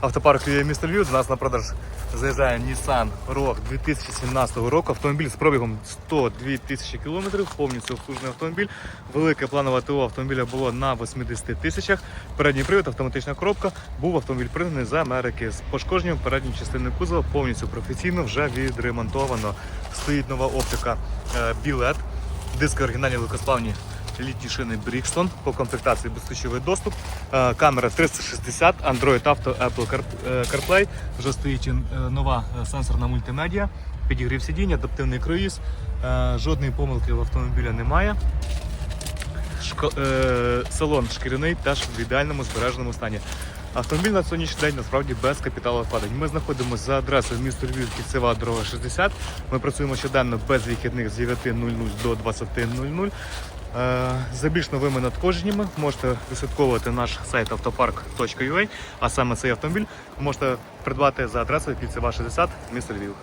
Автопарк є місто. До нас на продаж заїжджає Nissan Rogue 2017 року. Автомобіль з пробігом 102 тисячі кілометрів, повністю обслужений автомобіль. Велике планове ТО автомобіля було на 80 тисячах. Передній привід, автоматична коробка. Був автомобіль пригнаний з Америки з пошкодженням передньої частини кузова, повністю професійно вже відремонтовано. Стоїть нова оптика е, білет, диски оригінальні легкосплавні літні шини Brixton по комплектації безключовий доступ, е, камера 360, Android Auto, Apple е, CarPlay, вже стоїть е, нова сенсорна мультимедіа, підігрів сидіння, адаптивний круїз, жодної помилки в автомобіля немає. Шко- салон шкіряний теж в ідеальному збереженому стані. Автомобіль на сьогоднішній день насправді без капіталовкладень. Ми знаходимося за адресою місто Львів, кільцева дорога 60. Ми працюємо щоденно без вихідних з 9.00 до 20.00. Е, За більш новими надходженнями можете відслідковувати наш сайт автопарк.ua, а саме цей автомобіль можете придбати за адресою кільцева 60 місто Львів.